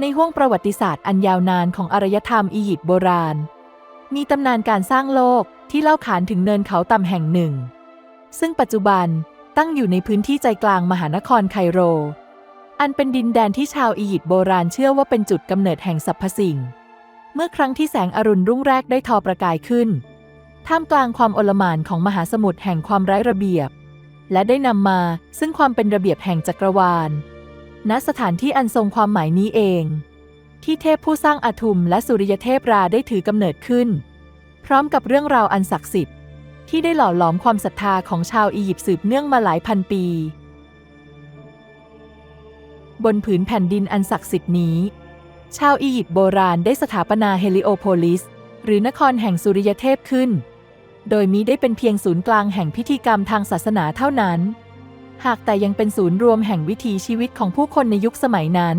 ในห้วงประวัติศาสตร์อันยาวนานของอารยธรรมอียิปต์โบราณ มีตำนานการสร้างโลกที่เล่าขานถึงเนินเขาต่ำแห่งหนึ่ง ซึ่งปัจจุบันตั้งอยู่ในพื้นที่ใจกลางมหานครไคโร อันเป็นดินแดนที่ชาวอียิปต์โบราณเชื่อว่าเป็นจุดกำเนิดแห่งสรรพสิ่ง เมื่อครั้งที่แสงอรุณรุ่งแรกได้ทอประกายขึ้น ท่ามกลางความโอลหม่านของมหาสมุทรแห่งความไร้ระเบียบ และได้นำมาซึ่งความเป็นระเบียบแห่งจักรวาล ณสถานที่อันทรงความหมายนี้เอง ที่เทพผู้สร้างอาทุมและสุริยเทพราได้ถือกำเนิดขึ้น พร้อมกับเรื่องราวอันศักดิ์สิทธิ์ ที่ได้หล่อหลอมความศรัทธาของชาวอียิปต์สืบเนื่องมาหลายพันปี บนผืนแผ่นดินอันศักดิ์สิทธิ์นี้ ชาวอียิปต์โบราณได้สถาปนาเฮลิโอโพลิส หรือนครแห่งสุริยเทพขึ้น โดยมิได้เป็นเพียงศูนย์กลางแห่งพิธีกรรมทางศาสนาเท่านั้น หากแต่ยังเป็นศูนย์รวมแห่งวิถีชีวิตของผู้คนในยุคสมัยนั้น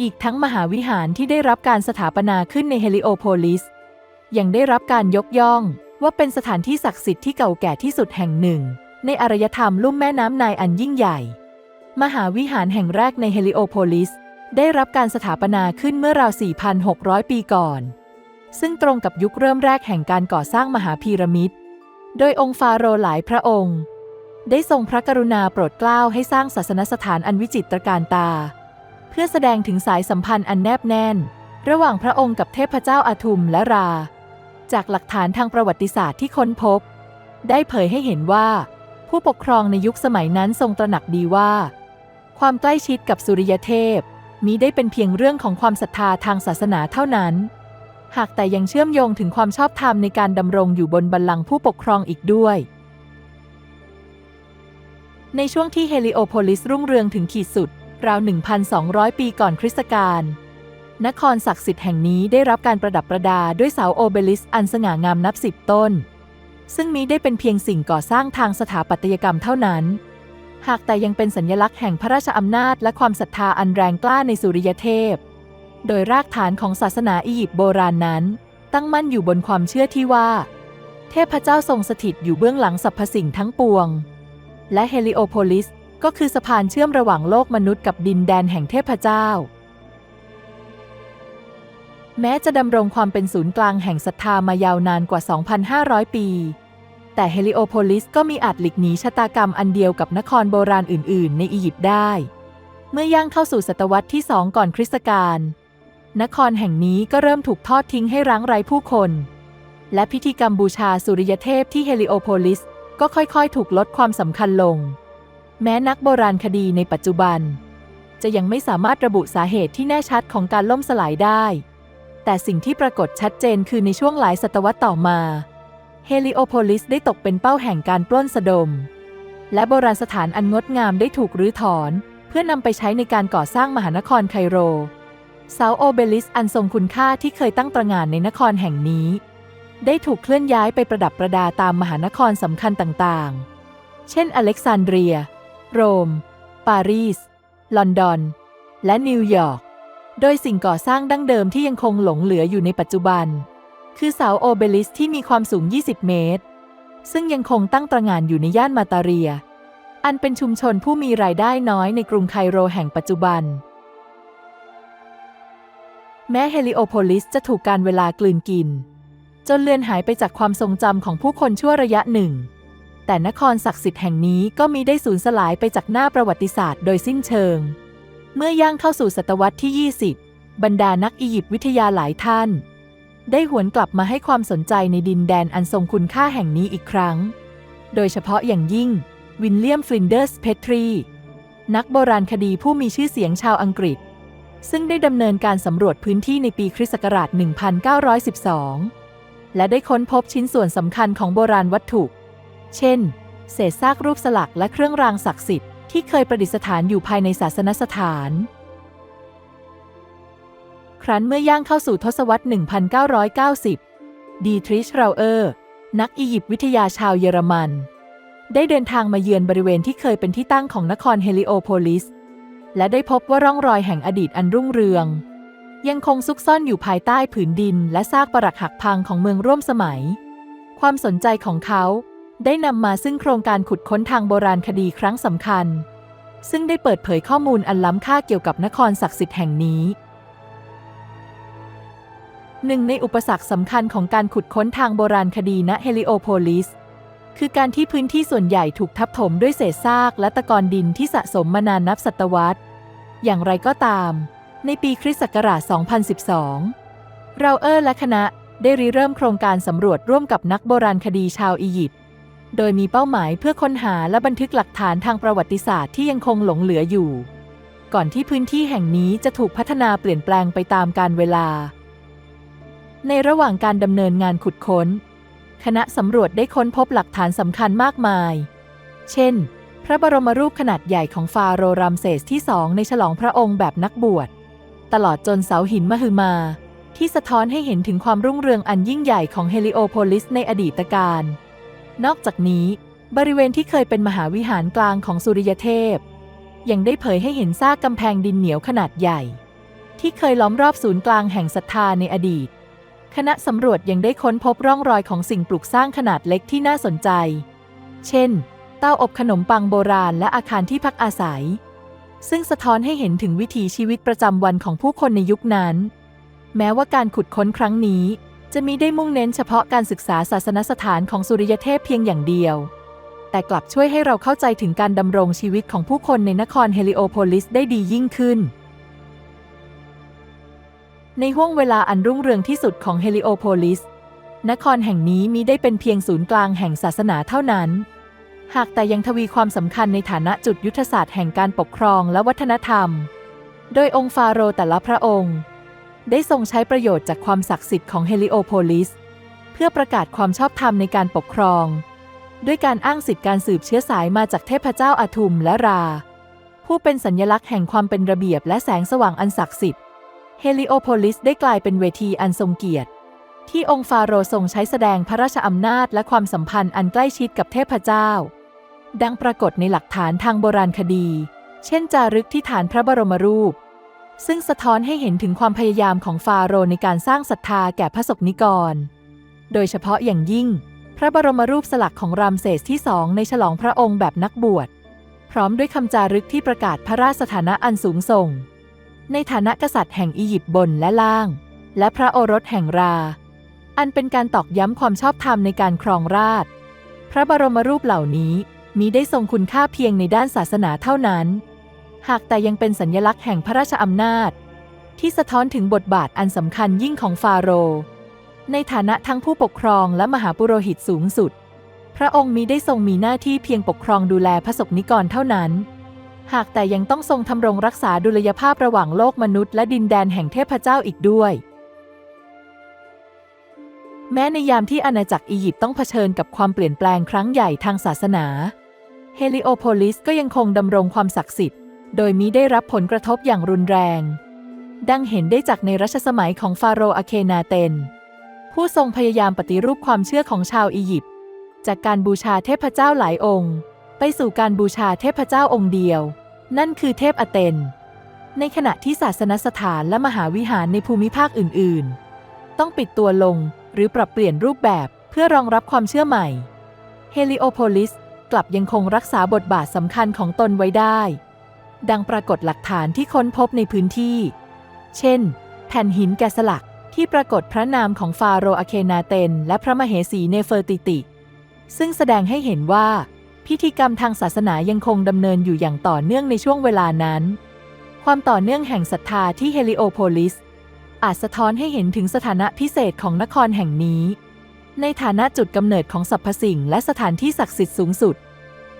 อีกทั้งมหาวิหารที่ได้รับการสถาปนาขึ้นในเฮลิโอโพลิส ยังได้รับการยกย่องว่าเป็นสถานที่ศักดิ์สิทธิ์ที่เก่าแก่ที่สุดแห่งหนึ่ง ในอารยธรรมลุ่มแม่น้ำไนายอันยิ่งใหญ่ มหาวิหารแห่งแรกในเฮลิโอโพลิส ได้รับการสถาปนาขึ้นเมื่อราว 4,600 ปีก่อน ซึ่งตรงกับยุคเริ่มแรกแห่งการก่อสร้างมหาพีระมิด โดยองค์ฟาโรห์หลายพระองค์ ได้ทรงพระกรุณาโปรดเกล้าให้สร้างศาสนสถานอันวิจิตรการตา เพื่อแสดงถึงสายสัมพันธ์อันแนบแน่น ระหว่างพระองค์กับเทพเจ้าอาทุมและรา จากหลักฐานทางประวัติศาสตร์ที่ค้นพบ ได้เผยให้เห็นว่า ผู้ปกครองในยุคสมัยนั้นทรงตระหนักดีว่า ความใกล้ชิดกับสุริยเทพมิได้เป็นเพียงเรื่องของความศรัทธาทางศาสนาเท่านั้น หากแต่ยังเชื่อมโยงถึงความชอบธรรมในการดำรงอยู่บนบัลลังก์ผู้ปกครองอีกด้วย ในช่วงที่เฮลิโอโพลิสรุ่งเรืองถึงขีดสุด ราว 1,200 ปีก่อนคริสตกาล นครศักดิ์สิทธิ์แห่งนี้ได้รับการประดับประดาด้วยเสาโอเบลิสอันสง่างามนับสิบต้น ซึ่งมิได้เป็นเพียงสิ่งก่อสร้างทางสถาปัตยกรรมเท่านั้น หากแต่ยังเป็นสัญลักษณ์แห่งพระราชอำนาจและความศรัทธาอันแรงกล้าในสุริยเทพ โดยรากฐานของศาสนาอียิปต์โบราณนั้น ตั้งมั่นอยู่บนความเชื่อที่ว่า เทพเจ้าทรงสถิตอยู่เบื้องหลังสรรพสิ่งทั้งปวง และเฮลิโอโพลิส ก็คือสะพานเชื่อมระหว่างโลกมนุษย์กับดินแดนแห่งเทพเจ้า แม้จะดำรงความเป็นศูนย์กลางแห่งศรัทธามายาวนานกว่า 2,500 ปี แต่เฮลิโอโพลิสก็มีอาจหลีกหนีชะตากรรมอันเดียวกับนครโบราณอื่น ๆ ในอียิปต์ได้ เมื่อย่างเข้าสู่ศตวรรษที่2ก่อนคริสตกาลนครแห่งนี้ก็เริ่มถูกทอดทิ้งให้ร้างไร้ผู้คน และพิธีกรรมบูชาสุริยเทพที่เฮลิโอโพลิส ก็ค่อยๆ ถูกลดความสำคัญลง แม้นักโบราณคดีในปัจจุบัน จะยังไม่สามารถระบุสาเหตุที่แน่ชัดของการล่มสลายได้ แต่สิ่งที่ปรากฏชัดเจนคือในช่วงหลายศตวรรษต่อมา เฮลิโอโพลิสได้ตกเป็นเป้าแห่งการปล้นสะดม และโบราณสถานอันงดงามได้ถูกรื้อถอน เพื่อนำไปใช้ในการก่อสร้างมหานครไคโรเสาโอเบลิสอันทรงคุณค่าที่เคยตั้งตระหง่านในนครแห่งนี้ ได้ถูกเคลื่อนย้ายไปประดับประดาตามมหานครสำคัญต่างๆ เช่นอเล็กซานเดรีย โรม ปารีส ลอนดอน และนิวยอร์ก โดยสิ่งก่อสร้างดั้งเดิมที่ยังคงหลงเหลืออยู่ในปัจจุบัน คือเสาโอเบลิสที่มีความสูง 20 เมตร ซึ่งยังคงตั้งตระหง่านอยู่ในย่านมาตาเรีย อันเป็นชุมชนผู้มีรายได้น้อยในกรุงไคโรแห่งปัจจุบันแม้เฮลิโอโพลิสจะถูกการเวลากลืนกิน จนเลือนหายไปจากความทรงจำของผู้คนชั่วระยะหนึ่ง แต่นครศักดิ์สิทธิ์แห่งนี้ก็มีได้สูญสลายไปจากหน้าประวัติศาสตร์โดยสิ้นเชิง เมื่อย่างเข้าสู่ศตวรรษที่ 20 บรรดานักอียิปต์วิทยาหลายท่าน ได้หวนกลับมาให้ความสนใจในดินแดนอันทรงคุณค่าแห่งนี้อีกครั้ง โดยเฉพาะอย่างยิ่ง วินเลียมฟลินเดอร์สเพทรี นักโบราณคดีผู้มีชื่อเสียงชาวอังกฤษ ซึ่งได้ดำเนินการสำรวจพื้นที่ในปีคริสต์ศักราช 1912 และได้ค้นพบชิ้นส่วนสำคัญของโบราณวัตถุ เช่น เศษซากรูปสลักและเครื่องรางศักดิ์สิทธิ์ที่เคยประดิษฐานอยู่ภายในศาสนสถาน ครั้นเมื่อย่างเข้าสู่ทศวรรษ 1990 ดีทริชเราเออร์ นักอียิปต์วิทยาชาวเยอรมัน ได้เดินทางมาเยือนบริเวณที่เคยเป็นที่ตั้งของนครเฮลิโอโพลิส และได้พบว่าร่องรอยแห่งอดีตอันรุ่งเรือง ยังคงซุกซ่อนอยู่ภายใต้ผืนดินและซากปรักหักพังของเมืองร่วมสมัย ความสนใจของเขาได้นำมาซึ่งโครงการขุดค้นทางโบราณคดีครั้งสำคัญ ซึ่งได้เปิดเผยข้อมูลอันล้ำค่าเกี่ยวกับนครศักดิ์สิทธิ์แห่งนี้หนึ่งในอุปสรรคสำคัญของการขุดค้นทางโบราณคดีณเฮลิโอโพลิส คือการที่พื้นที่ส่วนใหญ่ถูกทับถมด้วยเศษซากและตะกอนดินที่สะสมมานานนับศตวรรษ อย่างไรก็ตาม ในปีคริสต์ศักราช 2012 เราเออร์และคณะได้ริเริ่มโครงการสำรวจร่วมกับนักโบราณคดีชาวอียิปต์ โดยมีเป้าหมายเพื่อค้นหาและบันทึกหลักฐานทางประวัติศาสตร์ที่ยังคงหลงเหลืออยู่ ก่อนที่พื้นที่แห่งนี้จะถูกพัฒนาเปลี่ยนแปลงไปตามกาลเวลา ในระหว่างการดำเนินงานขุดค้น คณะสำรวจได้ค้นพบหลักฐานสำคัญมากมาย เช่น พระบรมรูปขนาดใหญ่ของฟาโรห์รามเสสที่สองในฉลองพระองค์แบบนักบวช ตลอดจนเสาหินมหึมา ที่สะท้อนให้เห็นถึงความรุ่งเรืองอันยิ่งใหญ่ของเฮลิโอโพลิสในอดีตการ นอกจากนี้ บริเวณที่เคยเป็นมหาวิหารกลางของสุริยเทพ ยังได้เผยให้เห็นซากกำแพงดินเหนียวขนาดใหญ่ ที่เคยล้อมรอบศูนย์กลางแห่งศรัทธาในอดีต คณะสำรวจยังได้ค้นพบร่องรอยของสิ่งปลูกสร้างขนาดเล็กที่น่าสนใจ เช่น เต้าอบขนมปังโบราณและอาคารที่พักอาศัย ซึ่งสะท้อนให้เห็นถึงวิถีชีวิตประจำวันของผู้คนในยุคนั้น แม้ว่าการขุดค้นครั้งนี้ จะมีได้มุ่งเน้นเฉพาะการศึกษาศาสนสถานของสุริยเทพเพียงอย่างเดียว แต่กลับช่วยให้เราเข้าใจถึงการดำรงชีวิตของผู้คนในนครเฮลิโอโพลิสได้ดียิ่งขึ้น ในห้วงเวลาอันรุ่งเรืองที่สุดของเฮลิโอโพลิส นครแห่งนี้มีได้เป็นเพียงศูนย์กลางแห่งศาสนาเท่านั้น หากแต่ยังทวีความสำคัญในฐานะจุดยุทธศาสตร์แห่งการปกครองและวัฒนธรรม โดยองค์ฟาโรห์แต่ละพระองค์ ได้ทรงใช้ประโยชน์จากความศักดิ์สิทธิ์ของเฮลิโอโพลิส เพื่อประกาศความชอบธรรมในการปกครอง ด้วยการอ้างสิทธิการสืบเชื้อสายมาจากเทพเจ้าอาทุมและรา ผู้เป็นสัญลักษณ์แห่งความเป็นระเบียบและแสงสว่างอันศักดิ์สิทธิ์เฮลิโอโพลิสได้กลายเป็นเวทีอันทรงเกียรติ ที่องค์ฟาโรห์ทรงใช้แสดงพระราชอำนาจและความสัมพันธ์อันใกล้ชิดกับเทพเจ้า ดังปรากฏในหลักฐานทางโบราณคดี เช่นจารึกที่ฐานพระบรมรูป ซึ่งสะท้อนให้เห็นถึงความพยายามของฟาโรห์ในการสร้างศรัทธาแก่พระสงฆ์นิกร โดยเฉพาะอย่างยิ่ง พระบรมรูปสลักของรามเสสที่สองในฉลองพระองค์แบบนักบวช พร้อมด้วยคำจารึกที่ประกาศพระราชสถานะอันสูงส่ง ในฐานะกษัตริย์แห่งอียิปต์บนและล่าง และพระโอรสแห่งรา อันเป็นการตอกย้ำความชอบธรรมในการครองราชพระบรมรูปเหล่านี้ มีได้ทรงคุณค่าเพียงในด้านศาสนาเท่านั้น หากแต่ยังเป็นสัญญลักษณ์แห่งพระราชอำนาจ ที่สะท้อนถึงบทบาทอันสำคัญยิ่งของฟาโรห์ในฐานะทั้งผู้ปกครองและมหาปุโรหิตสูงสุด พระองค์มีได้ทรงมีหน้าที่เพียงปกครองดูแลพระสงฆ์นิกรเท่านั้น หากแต่ยังต้องทรงทำรงรักษาดุลยภาพระหว่างโลกมนุษย์และดินแดนแห่งเทพเจ้าอีกด้วย แม้ในยามที่อาณาจักรอียิปต์ต้องเผชิญกับความเปลี่ยนแปลงครั้งใหญ่ทางศาสนา เฮลิโอโพลิสก็ยังคงดำรงความศักดิ์สิทธิ์ โดยมิได้รับผลกระทบอย่างรุนแรง ดังเห็นได้จากในรัชสมัยของฟาโรห์อาเคนาเตน ผู้ทรงพยายามปฏิรูปความเชื่อของชาวอียิปต์จากการบูชาเทพเจ้าหลายองค์ ไปสู่การบูชาเทพเจ้าองค์เดียว นั่นคือเทพอเตน ในขณะที่ศาสนสถานและมหาวิหารในภูมิภาคอื่น ๆ ต้องปิดตัวลงหรือปรับเปลี่ยนรูปแบบเพื่อรองรับความเชื่อใหม่เฮลิโอโพลิส กลับยังคงรักษาบทบาทสำคัญของตนไว้ได้ ดังปรากฏหลักฐานที่ค้นพบในพื้นที่ เช่น แผ่นหินแกะสลักที่ปรากฏพระนามของฟาโรห์อาเคนาเตน และพระมเหสีเนเฟอร์ติติ ซึ่งแสดงให้เห็นว่า พิธีกรรมทางศาสนายังคงดำเนินอยู่อย่างต่อเนื่องในช่วงเวลานั้น ความต่อเนื่องแห่งศรัทธาที่เฮลิโอโพลิสอาจสะท้อนให้เห็นถึงสถานะพิเศษของนครแห่งนี้ ในฐานะจุดกำเนิดของสรรพสิ่งและสถานที่ศักดิ์สิทธิ์สูงสุด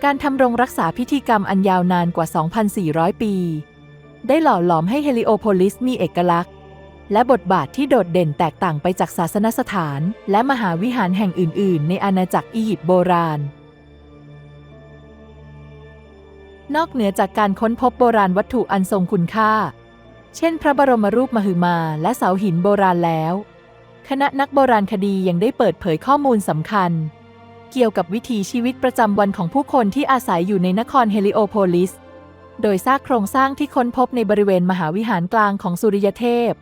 การทำรงรักษาพิธีกรรมอันยาวนานกว่า 2,400 ปี ได้หล่อหลอมให้เฮลิโอโพลิสมีเอกลักษณ์ และบทบาทที่โดดเด่นแตกต่างไปจากศาสนสถาน และมหาวิหารแห่งอื่น ๆ ในอาณาจักรอียิปต์โบราณ นอกเหนือจากการค้นพบโบราณวัตถุอันทรงคุณค่า เช่น พระบรมรูปมหึมาและเสาหินโบราณแล้ว คณะนักโบราณคดียังได้เปิดเผยข้อมูลสำคัญ เกี่ยวกับวิถีชีวิตประจำวันของผู้คนที่อาศัยอยู่ในนครเฮลิโอโพลิส โดยซากโครงสร้างที่ค้นพบในบริเวณมหาวิหารกลางของสุริยเทพ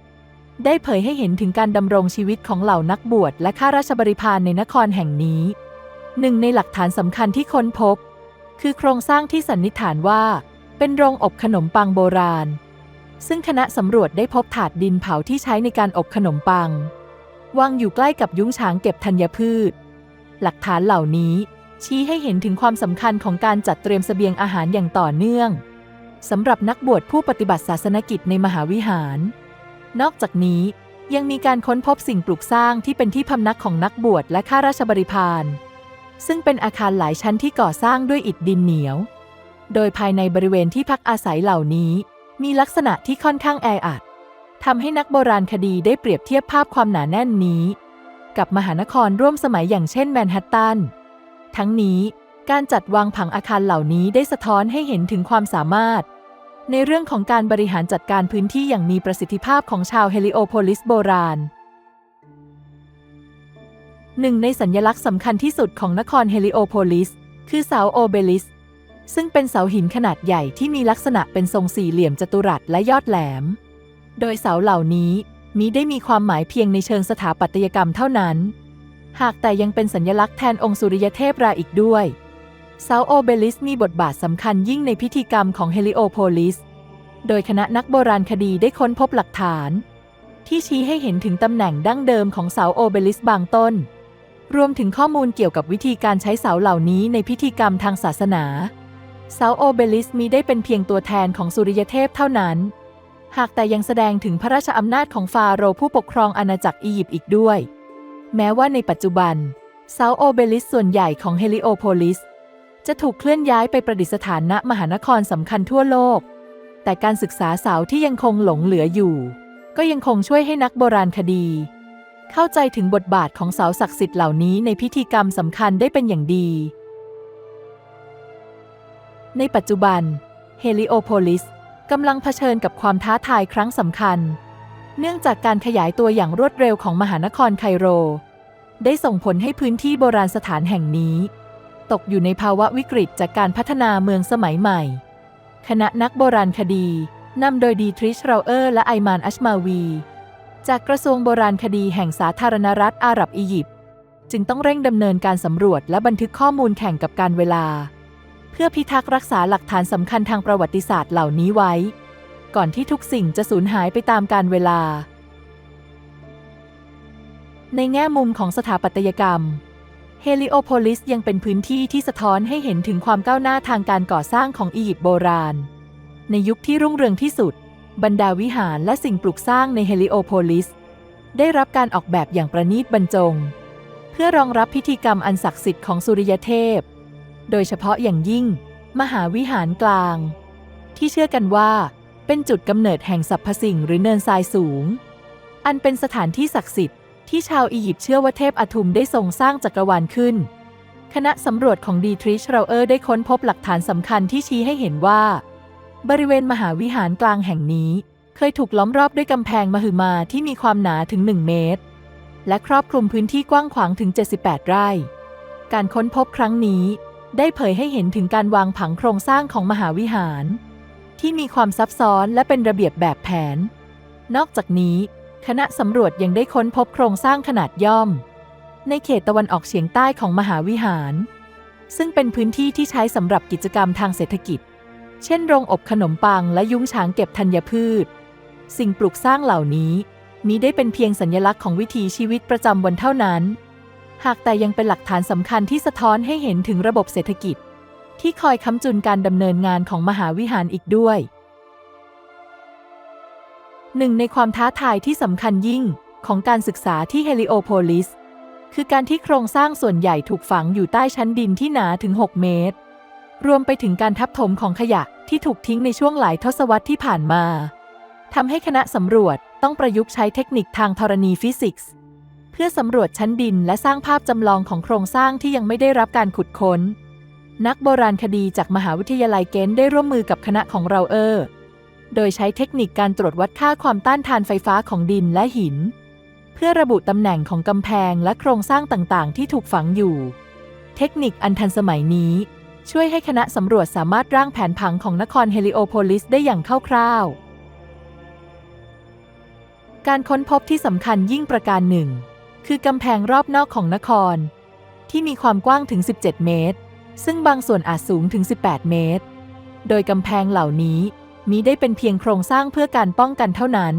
ได้เผยให้เห็นถึงการดำรงชีวิตของเหล่านักบวชและข้าราชบริพารในนครแห่งนี้ หนึ่งในหลักฐานสำคัญที่ค้นพบ คือโครงสร้างที่สันนิษฐานว่า เป็นโรงอบขนมปังโบราณ ซึ่งคณะสำรวจได้พบถาดดินเผาที่ใช้ในการอบขนมปัง วางอยู่ใกล้กับยุ้งฉางเก็บธัญพืช หลักฐานเหล่านี้ ชี้ให้เห็นถึงความสำคัญของการจัดเตรียมเสบียงอาหารอย่างต่อเนื่องสำหรับนักบวชผู้ปฏิบัติศาสนกิจในมหาวิหาร นอกจากนี้ยังมีการค้นพบสิ่งปลูกสร้างที่เป็นที่พำนักของนักบวชและข้าราชบริพาร ซึ่งเป็นอาคารหลายชั้นที่ก่อสร้างด้วยอิฐดินเหนียว โดยภายในบริเวณที่พักอาศัยเหล่านี้ มีลักษณะที่ค่อนข้างแออัด ทำให้นักโบราณคดีได้เปรียบเทียบภาพความหนาแน่นนี้ กับมหานครร่วมสมัยอย่างเช่นแมนฮัตตัน ทั้งนี้การจัดวางผังอาคารเหล่านี้ได้สะท้อนให้เห็นถึงความสามารถ ในเรื่องของการบริหารจัดการพื้นที่อย่างมีประสิทธิภาพของชาวเฮลิโอโพลิสโบราณหนึ่งในสัญลักษณ์สำคัญที่สุดของนครเฮลิโอโพลิส คือเสาโอเบลิส ซึ่งเป็นเสาหินขนาดใหญ่ที่มีลักษณะเป็นทรงสี่เหลี่ยมจัตุรัสและยอดแหลม โดยเสาเหล่านี้มิได้มีความหมายเพียงในเชิงสถาปัตยกรรมเท่านั้น หากแต่ยังเป็นสัญลักษณ์แทนองค์สุริยเทพราอีกด้วยเซาโอเบลิสมีบทบาทสำคัญยิ่งในพิธีกรรมของเฮลิโอโพลิส โดยคณะนักโบราณคดีได้ค้นพบหลักฐาน ที่ชี้ให้เห็นถึงตำแหน่งดั้งเดิมของเสาโอเบลิสบางต้น รวมถึงข้อมูลเกี่ยวกับวิธีการใช้เสาเหล่านี้ในพิธีกรรมทางศาสนา เสาโอเบลิสมีได้เป็นเพียงตัวแทนของสุริยเทพเท่านั้น หากแต่ยังแสดงถึงพระราชอำนาจของฟาโรห์ผู้ปกครองอาณาจักรอียิปต์อีกด้วย แม้ว่าในปัจจุบันเสาโอเบลิสส่วนใหญ่ของเฮลิโอโพลิส จะถูกเคลื่อนย้ายไปประดิษฐานณมหานครสำคัญทั่วโลก แต่การศึกษาเสาที่ยังคงหลงเหลืออยู่ ก็ยังคงช่วยให้นักโบราณคดี เข้าใจถึงบทบาทของเสาศักดิ์สิทธิ์เหล่านี้ในพิธีกรรมสำคัญได้เป็นอย่างดี ในปัจจุบันเฮลิโอโพลิส กำลังเผชิญกับความท้าทายครั้งสำคัญ เนื่องจากการขยายตัวอย่างรวดเร็วของมหานครไคโร ได้ส่งผลให้พื้นที่โบราณสถานแห่งนี้ ตกอยู่ในภาวะวิกฤตจากการพัฒนาเมืองสมัยใหม่ คณะนักโบราณคดีนำโดยดีทริชเราเออร์และไอมานอัชมาวี จากกระทรวงโบราณคดีแห่งสาธารณรัฐอาหรับอียิปต์จึงต้องเร่งดำเนินการสำรวจและบันทึกข้อมูลแข่งกับการเวลา พื่อพิทักษ์รักษาหลักฐานสำคัญทางประวัติศาสตร์เหล่านี้ไว้ ก่อนที่ทุกสิ่งจะสูญหายไปตามกาลเวลา ในแง่มุมของสถาปัตยกรรมเฮลิโอโพลิสยังเป็นพื้นที่ที่สะท้อนให้เห็นถึงความก้าวหน้าทางการก่อสร้างของอียิปต์โบราณ ในยุคที่รุ่งเรืองที่สุด บรรดาวิหารและสิ่งปลูกสร้างในเฮลิโอโพลิส ได้รับการออกแบบอย่างประณีตบรรจง เพื่อรองรับพิธีกรรมอันศักดิ์สิทธิ์ของสุริยเทพ โดยเฉพาะอย่างยิ่ง มหาวิหารกลาง ที่เชื่อกันว่าเป็นจุดกำเนิดแห่งสรรพสิ่งหรือเนินทรายสูง อันเป็นสถานที่ศักดิ์สิทธิ์ที่ชาวอียิปต์เชื่อว่าเทพอทุมได้ทรงสร้างจักรวาลขึ้น คณะสำรวจของดีทริชเราเออร์ได้ค้นพบหลักฐานสำคัญที่ชี้ให้เห็นว่า บริเวณมหาวิหารกลางแห่งนี้ เคยถูกล้อมรอบด้วยกำแพงมหึมาที่มีความหนาถึง 1 เมตร และครอบคลุมพื้นที่กว้างขวางถึง 78 ไร่ การค้นพบครั้งนี้ ได้เผยให้เห็นถึงการวางผังโครงสร้างของมหาวิหาร ที่มีความซับซ้อนและเป็นระเบียบแบบแผน นอกจากนี้ คณะสำรวจยังได้ค้นพบโครงสร้างขนาดย่อม ในเขตตะวันออกเฉียงใต้ของมหาวิหาร ซึ่งเป็นพื้นที่ที่ใช้สำหรับกิจกรรมทางเศรษฐกิจ เช่นโรงอบขนมปังและยุ้งฉางเก็บธัญพืช สิ่งปลูกสร้างเหล่านี้มิได้เป็นเพียงสัญลักษณ์ของวิถีชีวิตประจำวันเท่านั้น หากแต่ยังเป็นหลักฐานสำคัญที่สะท้อนให้เห็นถึงระบบเศรษฐกิจ ที่คอยค้ำจุนการดำเนินงานของมหาวิหารอีกด้วย หนึ่งในความท้าทายที่สำคัญยิ่งของการศึกษาที่เฮลิโอโพลิสคือการที่โครงสร้างส่วนใหญ่ถูกฝังอยู่ใต้ชั้นดินที่หนาถึง 6 เมตร รวมไปถึงการทับถมของขยะที่ถูกทิ้งในช่วงหลายทศวรรษที่ผ่านมาทำให้คณะสำรวจต้องประยุกต์ใช้เทคนิคทางธรณีฟิสิกส์ เพื่อสำรวจชั้นดินและสร้างภาพจำลองของโครงสร้างที่ยังไม่ได้รับการขุดค้น นักโบราณคดีจากมหาวิทยาลัยเกนได้ร่วมมือกับคณะของเราเออร์โดยใช้เทคนิคการตรวจวัดค่าความต้านทานไฟฟ้าของดินและหิน เพื่อระบุตำแหน่งของกำแพงและโครงสร้างต่างๆ ที่ถูกฝังอยู่ เทคนิคอันทันสมัยนี้ ช่วยให้คณะสำรวจสามารถร่างแผนผังของนครเฮลิโอโพลิสได้อย่างคร่าวๆ การค้นพบที่สำคัญยิ่งประการหนึ่ง คือกำแพงรอบนอกของนคร ที่มีความกว้างถึง 17 เมตร ซึ่งบางส่วนอาจสูงถึง 18 เมตร โดยกำแพงเหล่านี้มิได้เป็นเพียงโครงสร้างเพื่อการป้องกันเท่านั้น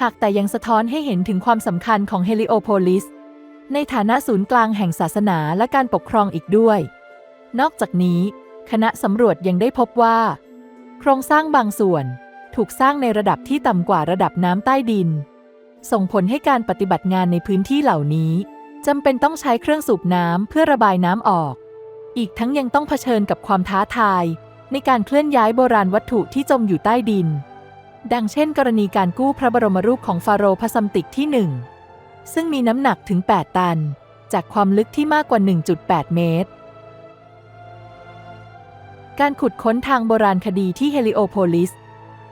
หากแต่ยังสะท้อนให้เห็นถึงความสำคัญของเฮลิโอโพลิส ในฐานะศูนย์กลางแห่งศาสนาและการปกครองอีกด้วย นอกจากนี้ คณะสำรวจยังได้พบว่า โครงสร้างบางส่วนถูกสร้างในระดับที่ต่ำกว่าระดับน้ำใต้ดิน ส่งผลให้การปฏิบัติงานในพื้นที่เหล่านี้จำเป็นต้องใช้เครื่องสูบน้ำเพื่อระบายน้ำออก อีกทั้งยังต้องเผชิญกับความท้าทาย ในการเคลื่อนย้ายโบราณวัตถุที่จมอยู่ใต้ดิน ดังเช่น กรณีการกู้พระบรมรูปของฟาโรห์พระซัมติกที่หนึ่งซึ่งมีน้ำหนักถึง 8 ตัน จากความลึกที่มากกว่า 1.8 เมตร การขุดค้นทางโบราณคดีที่เฮลิโอโพลิส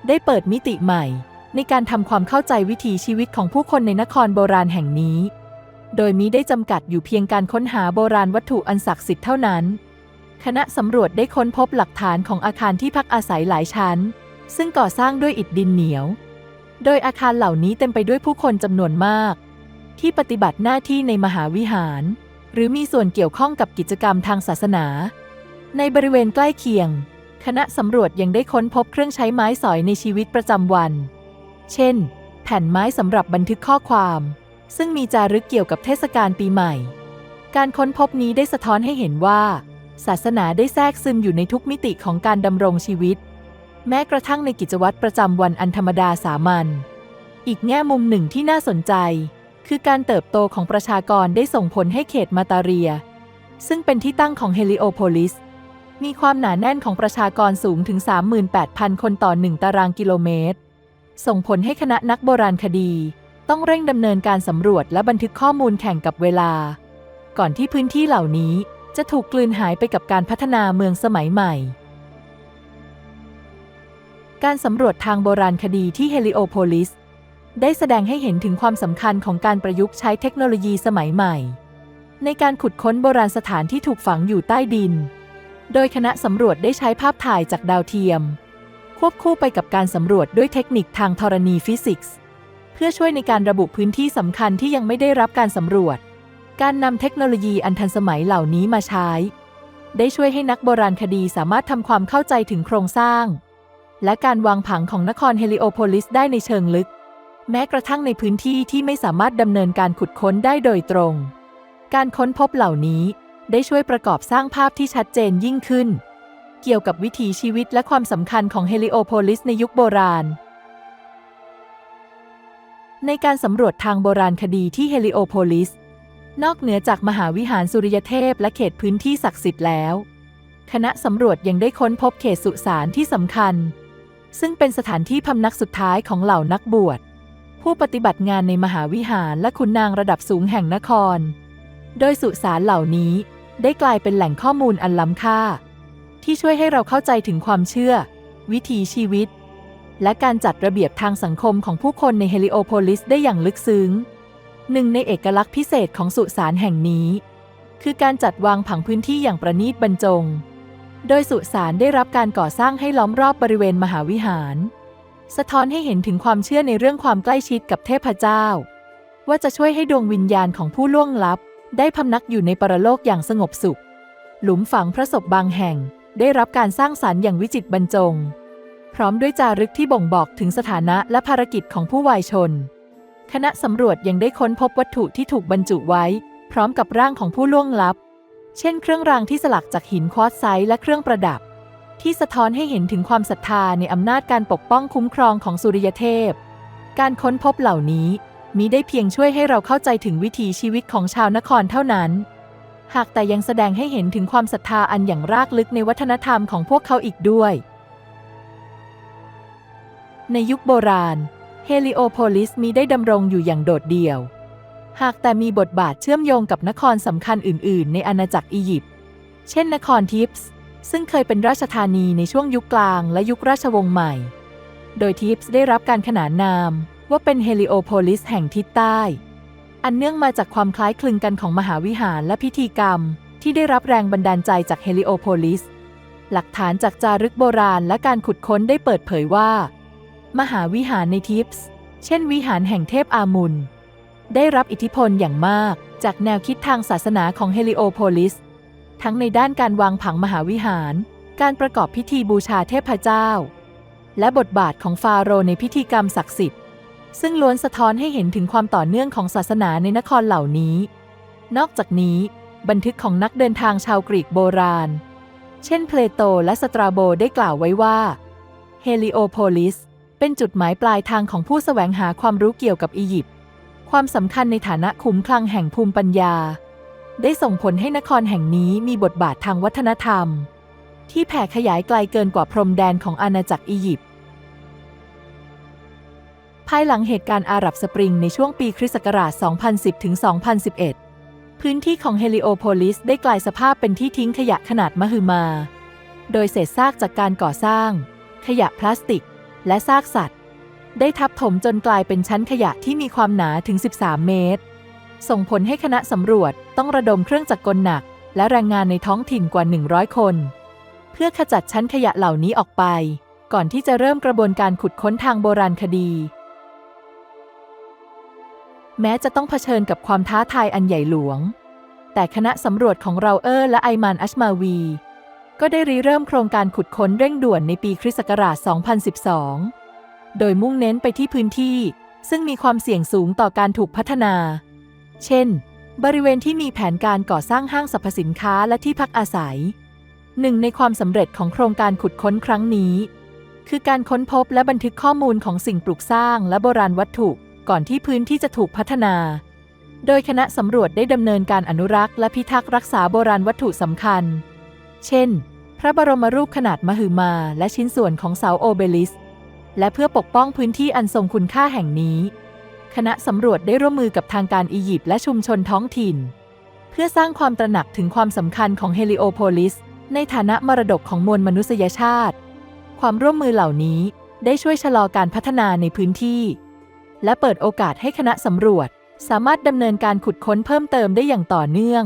ได้เปิดมิติใหม่ ในการทำความเข้าใจวิถีชีวิตของผู้คนในนครโบราณแห่งนี้ โดยมิได้จำกัดอยู่เพียงการค้นหาโบราณวัตถุอันศักดิ์สิทธิ์เท่านั้น คณะสำรวจได้ค้นพบหลักฐานของอาคารที่พักอาศัยหลายชั้น ซึ่งก่อสร้างด้วยอิฐดินเหนียว โดยอาคารเหล่านี้เต็มไปด้วยผู้คนจำนวนมาก ที่ปฏิบัติหน้าที่ในมหาวิหาร หรือมีส่วนเกี่ยวข้องกับกิจกรรมทางศาสนา ในบริเวณใกล้เคียง คณะสำรวจยังได้ค้นพบเครื่องใช้ไม้สอยในชีวิตประจำวัน เช่น แผ่นไม้สำหรับบันทึกข้อความ ซึ่งมีจารึกเกี่ยวกับเทศกาลปีใหม่ การค้นพบนี้ได้สะท้อนให้เห็นว่า ศาสนาได้แทรกซึมอยู่ในทุกมิติของการดำรงชีวิต แม้กระทั่งในกิจวัตรประจำวันอันธรรมดาสามัญอีกแง่มุมหนึ่งที่น่าสนใจ คือการเติบโตของประชากรได้ส่งผลให้เขตมาตาเรีย ซึ่งเป็นที่ตั้งของเฮลิโอโพลิสมีความหนาแน่นของประชากรสูงถึง 38,000 คนต่อ 1 ตารางกิโลเมตร ส่งผลให้คณะนักโบราณคดี ต้องเร่งดำเนินการสำรวจและบันทึกข้อมูลแข่งกับเวลา ก่อนที่พื้นที่เหล่านี้จะถูกกลืนหายไปกับการพัฒนาเมืองสมัยใหม่ การสำรวจทางโบราณคดีที่เฮลิโอโพลิสได้แสดงให้เห็นถึงความสำคัญของการประยุกต์ใช้เทคโนโลยีสมัยใหม่ ในการขุดค้นโบราณสถานที่ถูกฝังอยู่ใต้ดิน โดยคณะสำรวจได้ใช้ภาพถ่ายจากดาวเทียม ควบคู่ไปกับการสำรวจด้วยเทคนิคทางธรณีฟิสิกส์ เพื่อช่วยในการระบุพื้นที่สำคัญที่ยังไม่ได้รับการสำรวจ การนำเทคโนโลยีอันทันสมัยเหล่านี้มาใช้ ได้ช่วยให้นักโบราณคดีสามารถทำความเข้าใจถึงโครงสร้าง และการวางผังของนครเฮลิโอโพลิสได้ในเชิงลึก แม้กระทั่งในพื้นที่ที่ไม่สามารถดำเนินการขุดค้นได้โดยตรง การค้นพบเหล่านี้ได้ช่วยประกอบสร้างภาพที่ชัดเจนยิ่งขึ้น เกี่ยวกับวิถีชีวิตและความสำคัญของเฮลิโอโพลิสในยุคโบราณ ในการสำรวจทางโบราณคดีที่เฮลิโอโพลิส นอกเหนือจากมหาวิหารสุริยเทพและเขตพื้นที่ศักดิ์สิทธิ์แล้ว คณะสำรวจยังได้ค้นพบเขตสุสานที่สำคัญ ซึ่งเป็นสถานที่พำนักสุดท้ายของเหล่านักบวชผู้ปฏิบัติงานในมหาวิหารและขุนนางระดับสูงแห่งนคร โดยสุสานเหล่านี้ได้กลายเป็นแหล่งข้อมูลอันล้ำค่า ที่ช่วยให้เราเข้าใจถึงความเชื่อ วิถีชีวิต และการจัดระเบียบทางสังคมของผู้คนในเฮลิโอโพลิสได้อย่างลึกซึ้ง หนึ่งในเอกลักษณ์พิเศษของสุสานแห่งนี้ คือการจัดวางผังพื้นที่อย่างประณีตบรรจง โดยสุสานได้รับการก่อสร้างให้ล้อมรอบบริเวณมหาวิหาร สะท้อนให้เห็นถึงความเชื่อในเรื่องความใกล้ชิดกับเทพเจ้า ว่าจะช่วยให้ดวงวิญญาณของผู้ล่วงลับ ได้พำนักอยู่ในปรโลกอย่างสงบสุขหลุมฝังพระศพบางแห่ง ได้รับการสร้างสรรค์อย่างวิจิตรบรรจง พร้อมด้วยจารึกที่บ่งบอกถึงสถานะและภารกิจของผู้วายชน คณะสำรวจยังได้ค้นพบวัตถุที่ถูกบรรจุไว้ พร้อมกับร่างของผู้ล่วงลับ เช่น เครื่องรางที่สลักจากหินควอตไซต์และเครื่องประดับ ที่สะท้อนให้เห็นถึงความศรัทธาในอำนาจการปกป้องคุ้มครองของสุริยเทพ การค้นพบเหล่านี้มิได้เพียงช่วยให้เราเข้าใจถึงวิถีชีวิตของชาวนครเท่านั้น หากแต่ยังแสดงให้เห็นถึงความศรัทธาอันอย่างรากลึกในวัฒนธรรมของพวกเขาอีกด้วย ในยุคโบราณ เฮลิโอโพลิสมีได้ดำรงอยู่อย่างโดดเดี่ยว หากแต่มีบทบาทเชื่อมโยงกับนครสำคัญอื่น ๆ ในอาณาจักรอียิปต์ เช่นนครทิปส์ ซึ่งเคยเป็นราชธานีในช่วงยุคกลางและยุคราชวงศ์ใหม่ โดยทิปส์ได้รับการขนานนามว่าเป็นเฮลิโอโพลิสแห่งทิศใต้ อันเนื่องมาจากความคล้ายคลึงกันของมหาวิหารและพิธีกรรม ที่ได้รับแรงบันดาลใจจากเฮลิโอโพลิส หลักฐานจากจารึกโบราณและการขุดค้นได้เปิดเผยว่า มหาวิหารในทิปส์ เช่นวิหารแห่งเทพอามุน ได้รับอิทธิพลอย่างมากจากแนวคิดทางศาสนาของเฮลิโอโพลิส ทั้งในด้านการวางผังมหาวิหาร การประกอบพิธีบูชาเทพเจ้า และบทบาทของฟาโรห์ในพิธีกรรมศักดิ์สิทธิ์ ซึ่งล้วนสะท้อนให้เห็นถึงความต่อเนื่องของศาสนาในนครเหล่านี้ นอกจากนี้ บันทึกของนักเดินทางชาวกรีกโบราณ เช่นเพลโตและสตราโบได้กล่าวไว้ว่าเฮลิโอโพลิสเป็นจุดหมายปลายทางของผู้แสวงหาความรู้เกี่ยวกับอียิปต์ความสำคัญในฐานะขุมคลังแห่งภูมิปัญญา ได้ส่งผลให้นครแห่งนี้มีบทบาททางวัฒนธรรม ที่แผ่ขยายไกลเกินกว่าพรมแดนของอาณาจักรอียิปต์ ภายหลังเหตุการณ์อาหรับสปริงในช่วงปีคริสต์ศักราช 2010 ถึง 2011 พื้นที่ของเฮลิโอโพลิสได้กลายสภาพเป็นที่ทิ้งขยะขนาดมหึมา โดยเศษซากจากการก่อสร้าง ขยะพลาสติก และซากสัตว์ ได้ทับถมจนกลายเป็นชั้นขยะที่มีความหนาถึง 13 เมตร ส่งผลให้คณะสำรวจต้องระดมเครื่องจักรกลหนัก และแรงงานในท้องถิ่นกว่า 100 คน เพื่อขจัดชั้นขยะเหล่านี้ออกไป ก่อนที่จะเริ่มกระบวนการขุดค้นทางโบราณคดี แม้จะต้องเผชิญกับความท้าทายอันใหญ่หลวง แต่คณะสำรวจของเราเออร์และไอมานอัชมาวี ก็ได้ริเริ่มโครงการขุดค้นเร่งด่วนในปีคริสต์ศักราช 2012 โดยมุ่งเน้นไปที่พื้นที่ ซึ่งมีความเสี่ยงสูงต่อการถูกพัฒนา เช่น บริเวณที่มีแผนการก่อสร้างห้างสรรพสินค้าและที่พักอาศัย หนึ่งในความสำเร็จของโครงการขุดค้นครั้งนี้ คือการค้นพบและบันทึกข้อมูลของสิ่งปลูกสร้างและโบราณวัตถุ ก่อนที่พื้นที่จะถูกพัฒนา โดยคณะสำรวจได้ดำเนินการอนุรักษ์และพิทักษ์รักษาโบราณวัตถุสำคัญ เช่น พระบรมรูปขนาดมหึมาและชิ้นส่วนของเสาโอเบลิส และเพื่อปกป้องพื้นที่อันทรงคุณค่าแห่งนี้ คณะสำรวจได้ร่วมมือกับทางการอียิปต์และชุมชนท้องถิ่น เพื่อสร้างความตระหนักถึงความสำคัญของเฮลิโอโพลิส ในฐานะมรดกของมวลมนุษยชาติ ความร่วมมือเหล่านี้ได้ช่วยชะลอการพัฒนาในพื้นที่ และเปิดโอกาสให้คณะสำรวจ สามารถดำเนินการขุดค้นเพิ่มเติมได้อย่างต่อเนื่อง